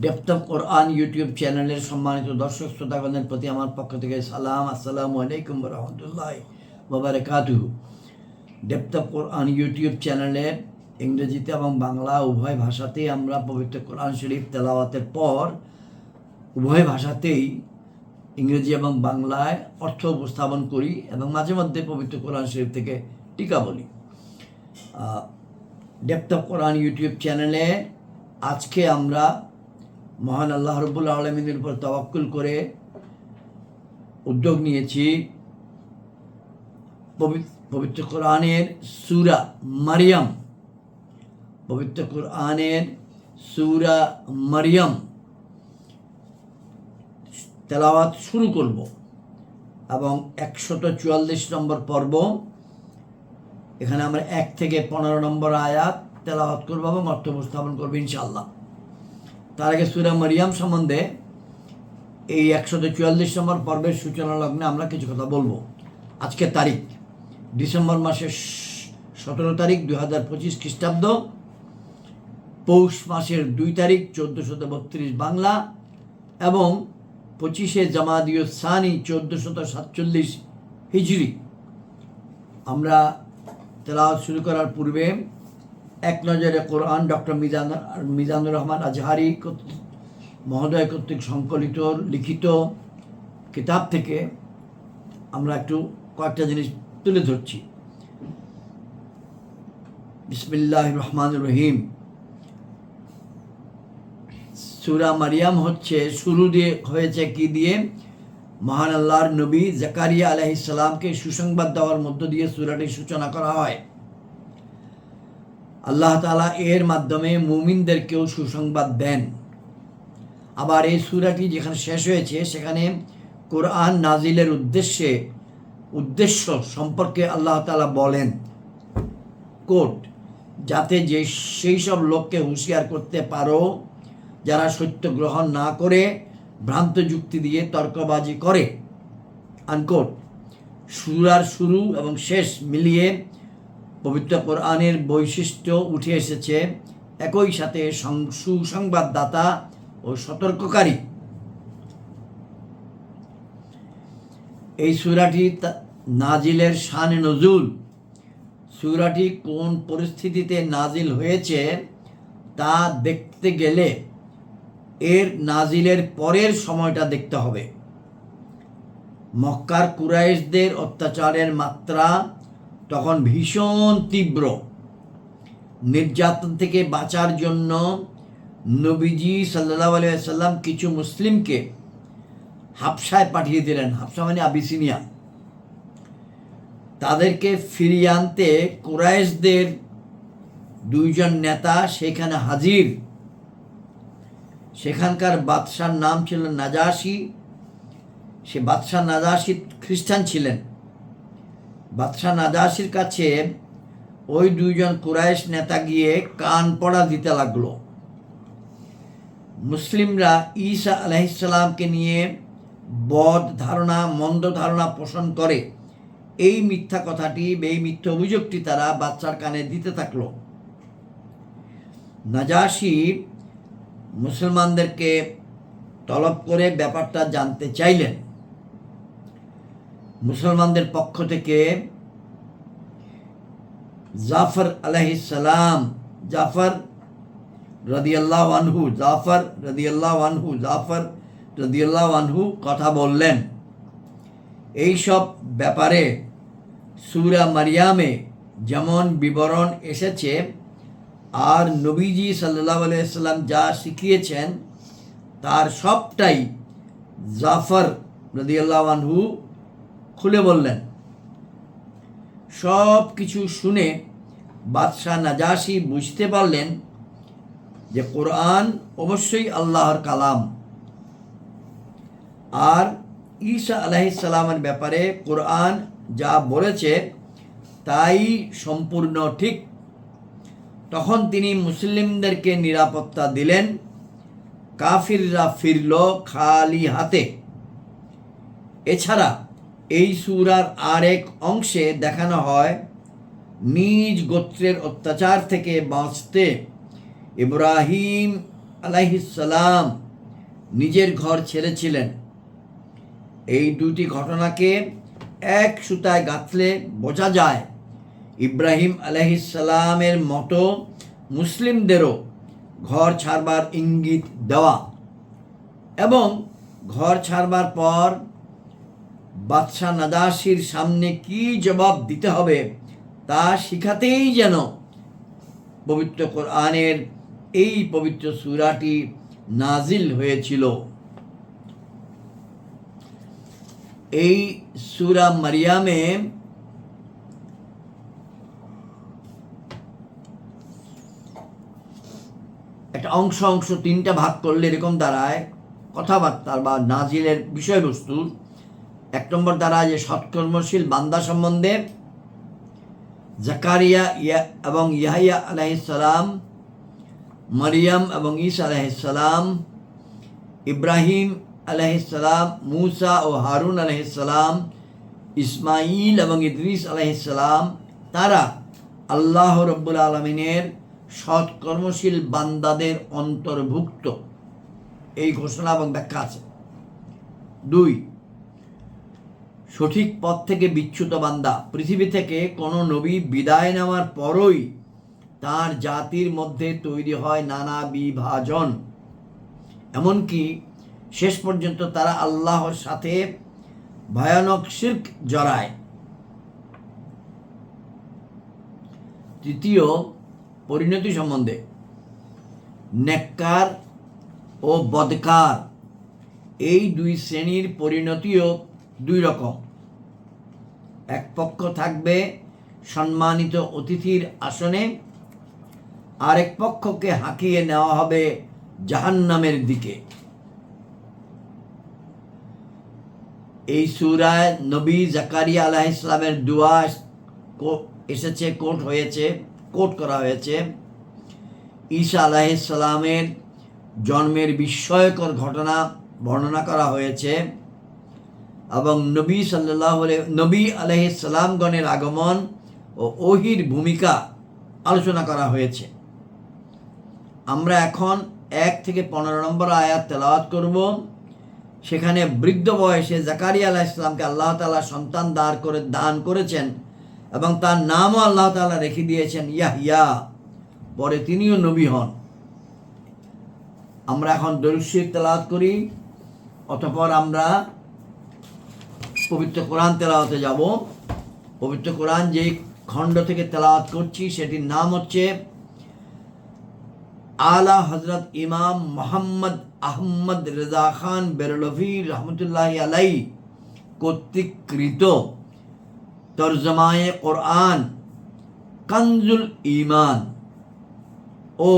Depth কোরআন YouTube চ্যানেলের সম্মানিত দর্শক শ্রোতাগণের প্রতি আমার পক্ষ থেকে সালাম, আসসালামু আলাইকুম রহমতুল্লাহ বাবারকাতু অফ কোরআন ইউটিউব চ্যানেলে ইংরেজিতে এবং বাংলা উভয় ভাষাতেই আমরা পবিত্র কোরআন শরীফ তেলাওয়াতের পর উভয় ভাষাতেই ইংরেজি এবং বাংলায় অর্থ উপস্থাপন করি এবং মাঝে মধ্যে পবিত্র কোরআন শরীফ থেকে টিকা বলি। অফ কোরআন ইউটিউব চ্যানেলে আজকে আমরা মহান আল্লাহ রবুল্লা আলমিনের উপর তওয়াক্কুল করে উদ্যোগ নিয়েছি। পবিত্র কোরআনের সুরা মারিয়াম। পবিত্র কোরআনের সুরা মারিয়াম। তেলাওয়াত শুরু করব এবং একশত চুয়াল্লিশ নম্বর পর্ব। এখানে আমরা এক থেকে পনেরো নম্বর আয়াত তেলাওয়াত করব এবং অর্থ উপস্থাপন করব ইনশাল্লাহ তার আগে সুরা মারিয়াম সম্বন্ধে এই একশত চুয়াল্লিশ নম্বর পর্বের সূচনা লগ্নে আমরা কিছু কথা বলব। আজকের তারিখ, ডিসেম্বর মাসের সতেরো তারিখ দুই হাজার পঁচিশ খ্রিস্টাব্দ, পৌষ মাসের দুই তারিখ চোদ্দোশত বত্রিশ বাংলা এবং পঁচিশে জামাদিও সানি চোদ্দোশত সাতচল্লিশ হিজড়ি আমরা তেলাওয়াত শুরু করার পূর্বে এক নজরে কোরআন ডক্টর মিজান, মিজানুর রহমান আজহারি মহোদয় কর্তৃক সংকলিত, লিখিত কিতাব থেকে আমরা একটু কয়েকটা জিনিস তুলে ধরছি। বিসমিল্লাহ রহমান রহিম। সুরা মারিয়াম হচ্ছে শুরু দিয়ে হয়েছে কি দিয়ে? মহান আল্লাহর নবী জাকারিয়া আলহিসাল্লামকে সুসংবাদ দেওয়ার মধ্য দিয়ে সুরাটির সূচনা করা হয়। আল্লাহ তালা এর মাধ্যমে মুমিনদেরকেও সুসংবাদ দেন। আবার এই সুরাটি যেখানে শেষ হয়েছে, সেখানে কোরআন নাজিলের উদ্দেশ্যে, উদ্দেশ্য সম্পর্কে আল্লাহ তালা বলেন, কোট, যাতে যে, সেই সব লোককে হুঁশিয়ার করতে পারো, যারা সত্য গ্রহণ না করে, ভ্রান্ত যুক্তি দিয়ে তর্কবাজি করে। আনকোট, সুরার শুরু এবং শেষ মিলিয়ে পবিত্র কোরআনের বৈশিষ্ট্য উঠে এসেছে একই সাথে সুসংবাদদাতা ও সতর্ককারী। এই সুরাটি নাজিলের শান নজুল। সুরাটি কোন পরিস্থিতিতে নাজিল হয়েছে তা দেখতে গেলে এর নাজিলের পরের সময়টা দেখতে হবে। মক্কার কুরাইশদের অত্যাচারের মাত্রা তখন ভীষণ তীব্র। নির্যাতন থেকে বাঁচার জন্য নবীজি সাল্লাহ আলিয়াল্লাম কিছু মুসলিমকে হাফসায় পাঠিয়ে দিলেন। হাফসা মানে আবিসিনিয়া। তাদেরকে ফিরিয়ে আনতে কুরাইশদের দুইজন নেতা সেখানে হাজির। সেখানকার বাদশার নাম ছিল নাজাসি। সে বাদশাহ নাজাসি খ্রিস্টান ছিলেন। বাদশাহ নাজাসির কাছে ওই দুইজন কুরাইশ নেতা গিয়ে কান পড়া দিতে লাগল। মুসলিমরা ঈসা আলাইসাল্লামকে নিয়ে বদ ধারণা, মন্দ ধারণা পোষণ করে এই মিথ্যা কথাটি, এই মিথ্যা অভিযোগটি তারা বাচ্চার কানে দিতে থাকল। নাজাসি মুসলমানদেরকে তলব করে ব্যাপারটা জানতে চাইলেন। মুসলমানদের পক্ষ থেকে জাফর আলাইসালাম জাফর রদিয়াল্লাহ আনহু, জাফর রদিয়াল্লাহ আনহু, জাফর রদিয়াল্লাহ আনহু কথা বললেন। এইসব ব্যাপারে সুরা মারিয়ামে যেমন বিবরণ এসেছে, আর নবীজি সাল্লাহ আলাইসাল্লাম যা শিখিয়েছেন, তার সবটাই জাফর রদিয়াল্লাহ আনহু খুলে বললেন, সব কিছু শুনে বাদশাহ নাজাসি বুঝতে পারলেন যে কোরআন অবশ্যই আল্লাহর কালাম। আর ঈসা আলাইসাল্লামের ব্যাপারে কোরআন যা বলেছে তাই সম্পূর্ণ ঠিক। তখন তিনি মুসলিমদেরকে নিরাপত্তা দিলেন, কাফিররা ফিরল খালি হাতে। এছাড়া এই সুরার আরেক অংশে দেখানো হয়, নিজ গোত্রের অত্যাচার থেকে বাঁচতে। ইব্রাহিম আলাইহিসালাম নিজের ঘর ছেড়েছিলেন। এই দুটি ঘটনাকে এক সুতায় গাঁথলে বোঝা যায়, ইব্রাহিম আলাইহিসালামের মতো মুসলিমদেরও ঘর ছাড়বার ইঙ্গিত দেওয়া। এবং ঘর ছাড়বার পর বাদশাহ নাদাসির সামনে কি জবাব দিতে হবে তা শিখাতেই যেন পবিত্র কোরআনের এই পবিত্র সূরাটি নাজিল হয়েছিল। এই সূরা মারিয়ামে একটা অংশ অংশ তিনটা ভাগ করলে এরকম দাঁড়ায়। কথাবার্তার বা নাজিলের বিষয়বস্তু এক নম্বর দাঁড়ায় যে সৎকর্মশীল বান্দা সম্বন্ধে জাকারিয়া ইয়া এবং ইয়াহিয়া আলাইসালাম মারিয়াম এবং ঈসা আলাইসালাম ইব্রাহিম আলাইসালাম মুসা ও হারুন আলাইসালাম ইসমাইল এবং ইদ্রিস আলাইসালাম তারা আল্লাহ রব্বুল আলমিনের সৎকর্মশীল বান্দাদের অন্তর্ভুক্ত। এই ঘোষণা এবং ব্যাখ্যা আছে। দুই সঠিক পথ থেকে বিচ্যুত বান্দা। পৃথিবী থেকে কোনো নবী বিদায় নেওয়ার পরই তার জাতির মধ্যে তৈরি হয় নানা বিভাজন। এমনকি শেষ পর্যন্ত তারা আল্লাহর সাথে ভয়ানক শির্ক জড়ায়। তৃতীয় পরিণতি সম্বন্ধে। নেককার ও বদকার। এই দুই শ্রেণির পরিণতিও দুই রকম। এক পক্ষ থাকবে সম্মানিত অতিথির আসনে, আরেক পক্ষকে হাঁকিয়ে নেওয়া হবে জাহান্নামের দিকে। এই সুরায় নবী জাকারিয়া আলাহ ইসলামের দোয়া এসেছে, কোট হয়েছে, কোট করা হয়েছে। ঈসা আলাহিসাল্লামের জন্মের বিস্ময়কর ঘটনা বর্ণনা করা হয়েছে। এবং নবী সাল্লাহ নবী আলহিসাল্লামগণের আগমন ও ওহির ভূমিকা আলোচনা করা হয়েছে। আমরা এখন এক থেকে পনেরো নম্বর আয়াত তেলাওয়াত করব। সেখানে বৃদ্ধ বয়সে জাকারিয়া আলাহ ইসলামকে আল্লাহ তালা সন্তান দাঁড় করে দান করেছেন এবং তার নামও আল্লাহ তালা রেখে দিয়েছেন ইয়াহিয়া পরে তিনিও নবী হন। আমরা এখন দরুশির তেলাওয়াত করি। অতঃপর আমরা পবিত্র কোরআন তেলাওয়াতে যাব। পবিত্র কোরআন যেই খণ্ড থেকে তেলাওয়াত করছি, সেটির নাম হচ্ছে আলা হজরত ইমাম মোহাম্মদ আহমদ রেজা খান বেরলভি রহমতুল্লাহ আলাই কর্তৃকৃত তর্জমায়ে কোরআন কানজুল ইমান ও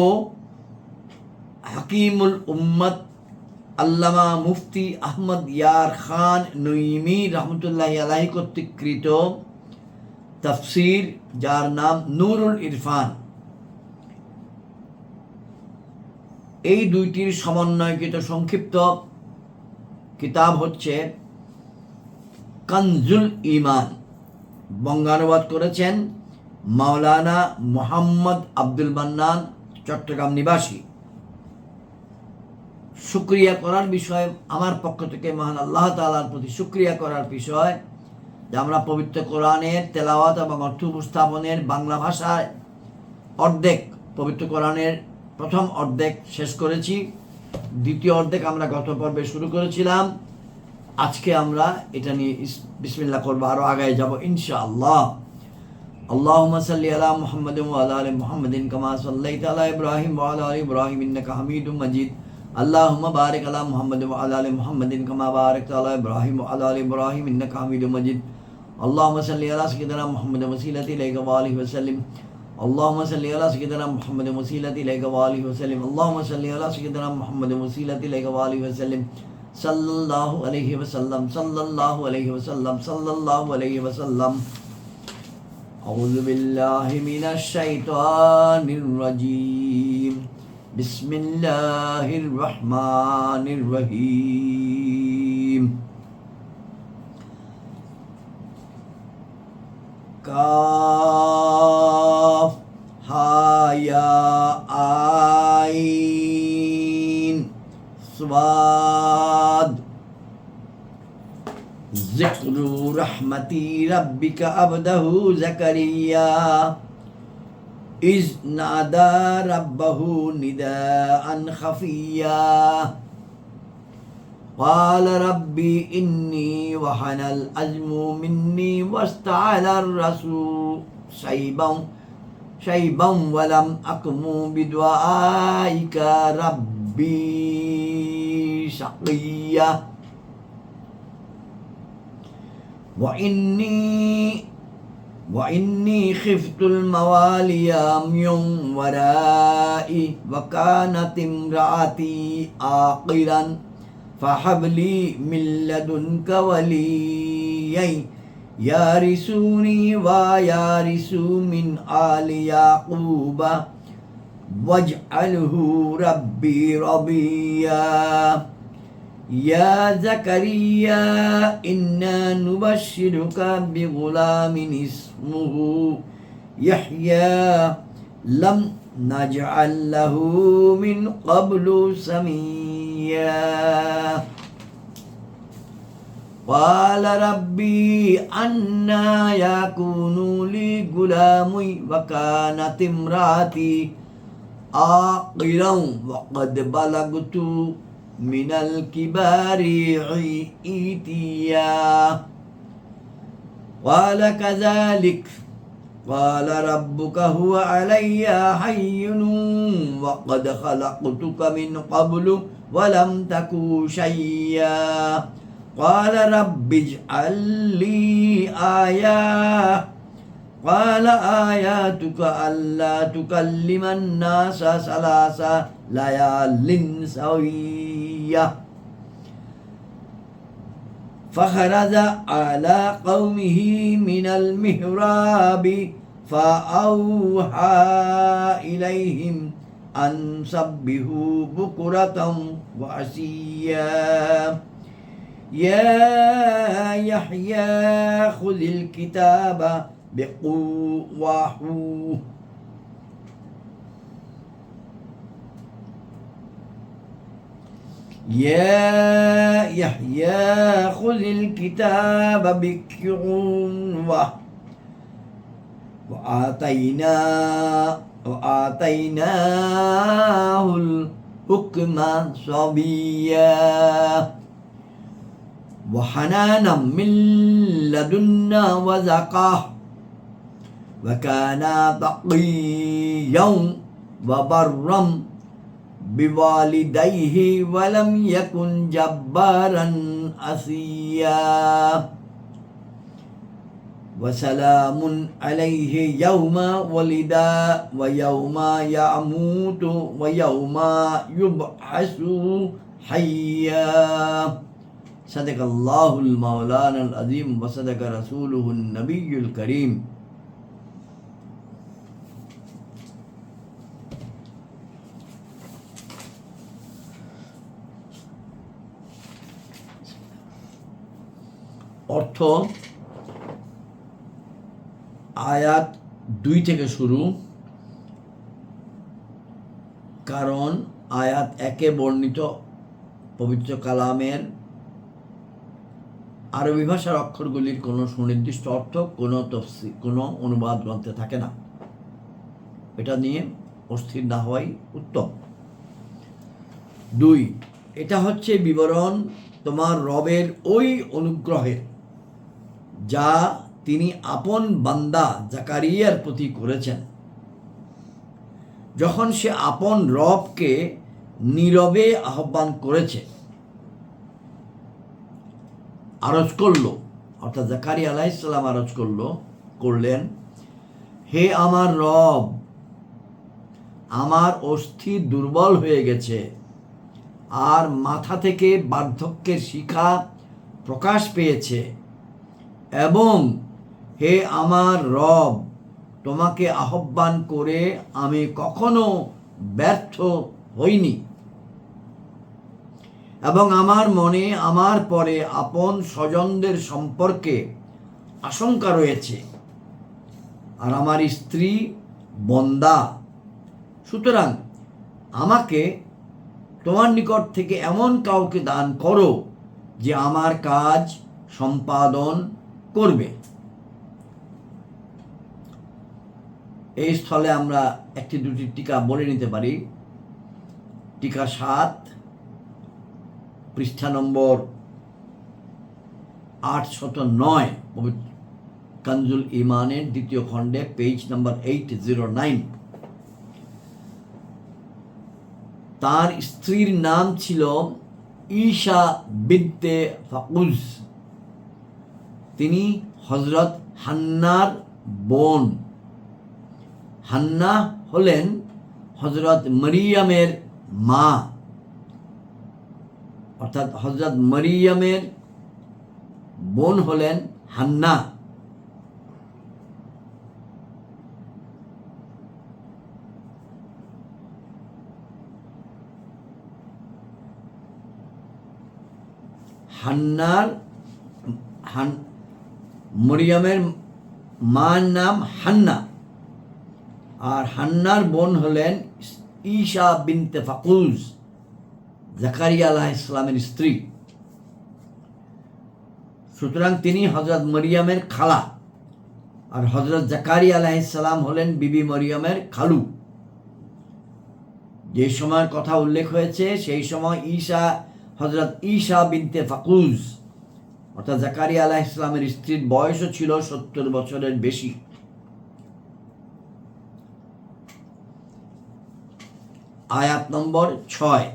হাকিমুল উম্মত আল্লামা মুফতি আহমদ ইয়ার খান নঈমি রহমতুল্লাহ আলাহি কর্তৃকৃত তফসির, যার নাম নুরুল ইরফান। এই দুইটির সমন্বয়কৃত সংক্ষিপ্ত কিতাব হচ্ছে কানজুল ইমান বঙ্গানুবাদ করেছেন মাওলানা মোহাম্মদ আব্দুল মান্নান, চট্টগ্রাম নিবাসী। শুক্রিয়া করার বিষয় আমার পক্ষ থেকে মহান আল্লাহ তাআলার প্রতি শুক্রিয়া করার বিষয় যে আমরা পবিত্র কোরআনের তেলাওয়াত এবং অর্থ উপস্থাপনের বাংলা ভাষায় অর্ধেক পবিত্র কোরআনের প্রথম অর্ধেক শেষ করেছি দ্বিতীয় অর্ধেক আমরা গত পর্বে শুরু করেছিলাম আজকে আমরা এটা নিয়ে ইস- বিসমিল্লাহ করবো আরও আগায় যাব ইনশাআল্লাহ اللهم صل على محمد وعلى ال محمد كما صليت على ابراهيم وعلى ال ابراهيم انك حميد مجيد اللهم بارك على محمد وعلى ال محمد كما باركت على ابراهيم وعلى ال ابراهيم انك حميد مجيد اللهم صل على سيدنا محمد وسيلة اليك وآله وسلم اللهم صل على سيدنا محمد وسيلة اليك وآله وسلم اللهم صل على سيدنا محمد وسيلة اليك وآله وسلم صلى الله عليه وسلم صلى الله عليه وسلم صلى الله عليه وسلم أعوذ بالله من الشيطان الرجيم بسم الله الرحمن الرحيم كاف ها يا عين صاد ذكر رحمتي ربك عبده زكريا إذ نادى ربه نداء خفيا. قال ربي إني وحن الأزم مني واستعل الرسول. شيبا شيبا ولم أكن بدعائك ربي شقيا. وإني وإني خفت الموالي من ورائي وكانت امرأتي عاقلا فهب لي من لدنك وليا يارثوني ويارث من آل يعقوب واجعله ربي رضيا. يا زكريا إنا نبشرك بغلام اسمه يحيى. لم نجعل له من قبل سميا. قال ربي أنا يكون لي غلام وكانت امرأتي عاقلا وقد بلغت من الكبار عيتيا. قال كذلك. قال ربك هو علي حين وقد خلقتك من قبل ولم تك شيئا. قال رب اجعل لي آية. قال آياتك ألا تكلم الناس ثلاث ليال سوية. فخرج على قومه من المهراب فأوحى إليهم أن سبهوا بكرة وعشيا. يا يحيى خذ الكتاب بقوة يا يحيى خذ الكتاب بقوة وآتينا وآتيناه الحكم صبيا وحنانا من لدنا وزكاه وكان تقيا وبرا بوالديه ولم يكن جبارا أسيا. وسلام عليه يوم ولد ويوم يموت ويوم يبعث حيا. صدق الله المولانا العظيم وصدق رسوله النبي الكريم. অর্থ আয়াত দুই থেকে শুরু। কারণ আয়াত একে বর্ণিত পবিত্র কালামের আরবি ভাষার অক্ষরগুলির কোনো সুনির্দিষ্ট অর্থ, কোনো তফসি, কোনো অনুবাদ গ্রন্থে থাকে না। এটা নিয়ে অস্থির না হওয়াই উত্তম। দুই, এটা হচ্ছে বিবরণ তোমার রবের ওই অনুগ্রহের যা তিনি আপন বান্দা জাকারিয়ার প্রতি করেছেন। যখন সে আপন রবকে নীরবে আহ্বান করেছে, আরজ করল, অর্থাৎ জাকারি আলাইসাল্লাম আরজ করল, করলেন, হে আমার রব, আমার অস্থি দুর্বল হয়ে গেছে, আর মাথা থেকে বার্ধক্যের শিখা প্রকাশ পেয়েছে এবং হে আমার রব, তোমাকে আহ্বান করে আমি কখনো ব্যর্থ হইনি। এবং আমার মনে, আমার পরে আপন স্বজনদের সম্পর্কে আশঙ্কা রয়েছে। আর আমার স্ত্রী বন্দা, সুতরাং আমাকে তোমার নিকট থেকে এমন কাউকে দান করো যে আমার কাজ সম্পাদন করবে। এই স্থলে আমরা একটি দুটি টিকা বলে নিতে পারি। টিকা সাত, পৃষ্ঠা নম্বর আটশত নয় কানজুল ইমানের দ্বিতীয় খণ্ডে page number eight zero nine. তার স্ত্রীর নাম ছিল ঈশা বিদ্যে ফাকুজ তিনি হজরত হান্নার বোন। হান্না হলেন হজরত মরিয়ামের মা। অর্থাৎ হজরত মরিয়ামের বোন হলেন হান্না। হান্নার হান মরিয়মের মার নাম হান্না। আর হান্নার বোন হলেন ঈশা বিনতে ফাকুজ, জাকারিয়া আলাহ ইসলামের স্ত্রী। সুতরাং তিনি হজরত মরিয়মের খালা আর হজরত জাকারিয়া আলাহ ইসলাম হলেন বিবি মরিয়মের খালু। যে সময়ের কথা উল্লেখ হয়েছে, সেই সময় ঈশা হজরত ঈশা বিনতে ফাকুজ অর্থাৎ জাকারিয়া আলাহ ইসলামের স্ত্রীর বয়সও ছিল সত্তর বছরের বেশি। আয়াত নম্বর ছয়।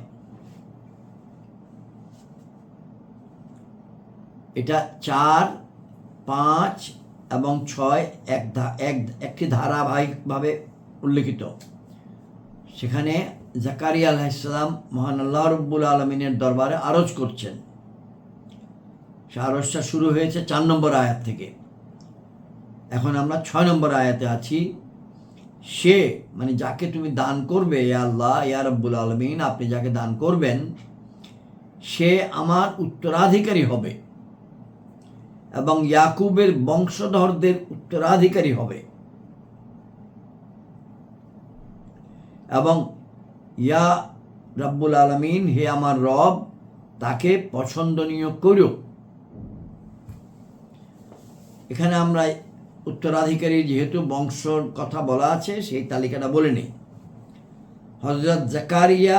এটা চার, পাঁচ এবং ছয় এক একটি ধারাবাহিকভাবে উল্লেখিত। সেখানে জাকারিয়া আলাইসালাম মহান আল্লাহ রব্বুল আলমিনের দরবারে আরজ করছেন। সে আরজটা শুরু হয়েছে চার নম্বর আয়াত থেকে। এখন আমরা ছয় নম্বর আয়াতে আছি। সে মানে যাকে তুমি দান করবে ইয়া আল্লাহ ইয়া রব্বুল আলমিন, আপনি যাকে দান করবেন, সে আমার উত্তরাধিকারী হবে এবং ইয়াকুবের বংশধরদের উত্তরাধিকারী হবে। এবং ইয়া রব্বুল আলমিন, হে আমার রব, তাকে পছন্দনীয় করো এখানে আমরা উত্তরাধিকারী যেহেতু বংশর কথা বলা আছে, সেই তালিকাটা বলে নিই। হজরত জাকারিয়া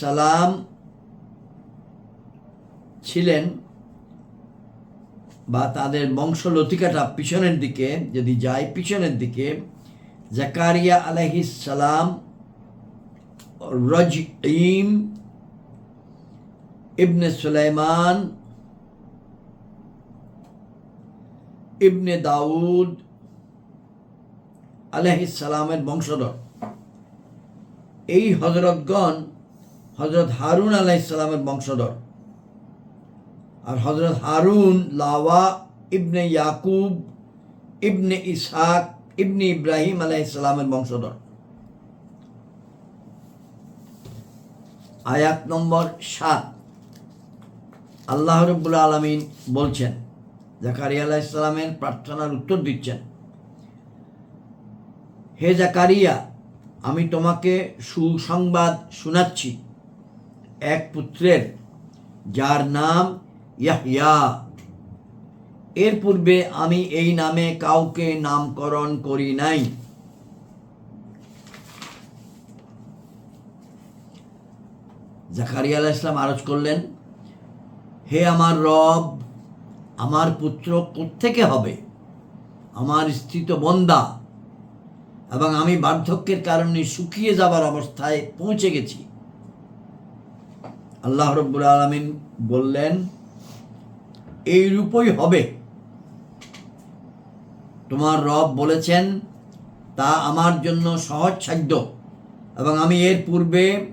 সালাম ছিলেন বা তাদের বংশলতিকাটা পিছনের দিকে, যদি যায় পিছনের দিকে, জাকারিয়া সালাম রজ ইম ইবনে সুলাইমান ইবনে দাউদ সালামের বংশধর। এই হজরতগণ হজরত হারুন আলাইহিস সালামের বংশধর। আর হজরত হারুন লাওয়া ইবনে ইয়াকুব ইবনে ইসহাক ইবনে ইব্রাহিম আলাইহিস সালামের বংশধর। আয়াত নম্বর সাত। আল্লাহ রব্বুল আলমিন বলছেন জাকারিয়া আলাহ ইসলামের প্রার্থনার উত্তর দিচ্ছেন। হে জাকারিয়া, আমি তোমাকে সুসংবাদ শোনাচ্ছি। এক পুত্রের, যার নাম ইয়াহইয়া। এর পূর্বে আমি এই নামে কাউকে নামকরণ করি নাই। জাকারিয়া আলাহ ইসলাম আরজ করলেন, হে আমার রব আমার পুত্র কোত্থেকে হবে? আমার স্ত্রী তো বন্দা। এবং আমি বার্ধক্যের কারণে শুকিয়ে যাবার অবস্থায় পৌঁছে গেছি। আল্লাহ রব্বুল আলমিন বললেন, এই রূপই হবে। তোমার রব বলেছেন, তা আমার জন্য সহজসাধ্য এবং আমি এর পূর্বে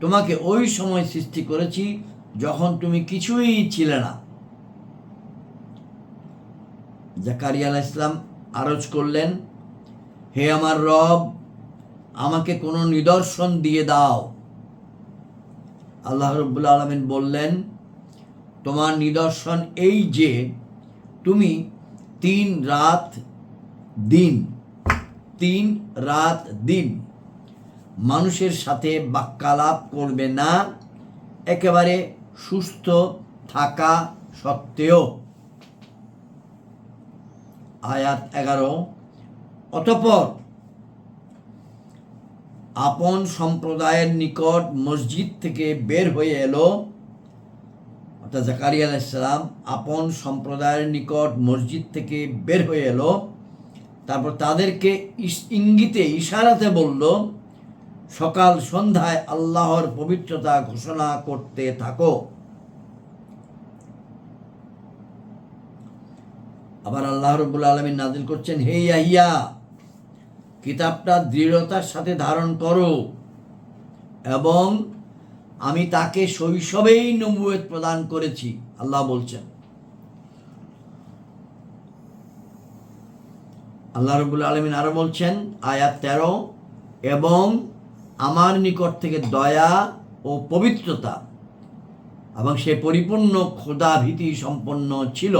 তোমাকে ওই সময় সৃষ্টি করেছি যখন তুমি কিছুই ছিলে না। জাকারিয়া ইসলাম আরজ করলেন, হে আমার রব, আমাকে কোনো নিদর্শন দিয়ে দাও। আল্লাহ রব্বুল আলমিন বললেন, তোমার নিদর্শন এই যে, তুমি তিন রাত দিন, তিন রাত দিন মানুষের সাথে বাক্যালাপ করবে না, একেবারে সুস্থ থাকা সত্ত্বেও। আয়াত এগারো। অতপর আপন সম্প্রদায়ের নিকট মসজিদ থেকে বের হয়ে এলো। অর্থাৎ জাকারিয়া আলাইসালাম আপন সম্প্রদায়ের নিকট মসজিদ থেকে বের হয়ে এলো। তারপর তাদেরকে ইঙ্গিতে, ইশারাতে বলল, সকাল সন্ধ্যায় আল্লাহর পবিত্রতা ঘোষণা করতে থাকো। আবার আল্লাহ রবুল আলমিন নাজিল করছেন, হে ইয়াহিয়া, কিতাবটা দৃঢ়তার সাথে ধারণ করো এবং আমি তাকে শৈশবেই নবুয়ত প্রদান করেছি। আল্লাহ বলছেন। আল্লাহ রবুল আলমিন আরও বলছেন, আয়াত তেরো, এবং আমার নিকট থেকে দয়া ও পবিত্রতা এবং সে পরিপূর্ণ ক্ষুধা ভীতি সম্পন্ন ছিল।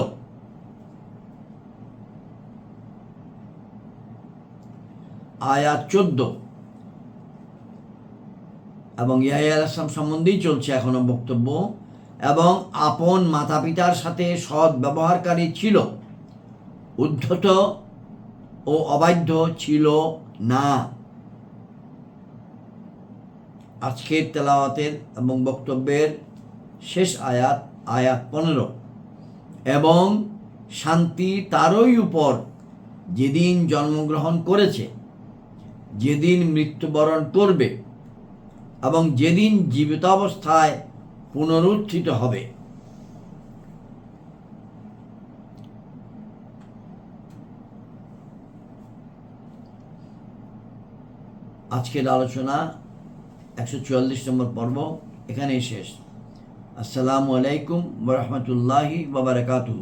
আয়াত চোদ্দ। এবং ইয়াহিয়া আসলাম সম্বন্ধেই চলছে এখনও বক্তব্য। এবং আপন মাতা পিতার সাথে সৎ ব্যবহারকারী ছিল। উদ্ধত ও অবাধ্য ছিল না। আজকের তেলাওয়াতের এবং বক্তব্যের শেষ আয়াত আয়াত পনেরো। এবং শান্তি তারই উপর যেদিন জন্মগ্রহণ করেছে। যেদিন মৃত্যুবরণ করবে এবং যেদিন জীবিতাবস্থায় পুনরুত্থিত হবে। আজকের আলোচনা একশো চুয়াল্লিশ নম্বর পর্ব এখানেই শেষ। আসসালামু আলাইকুম ওরহমতুল্লাহি বাবারকাতুহু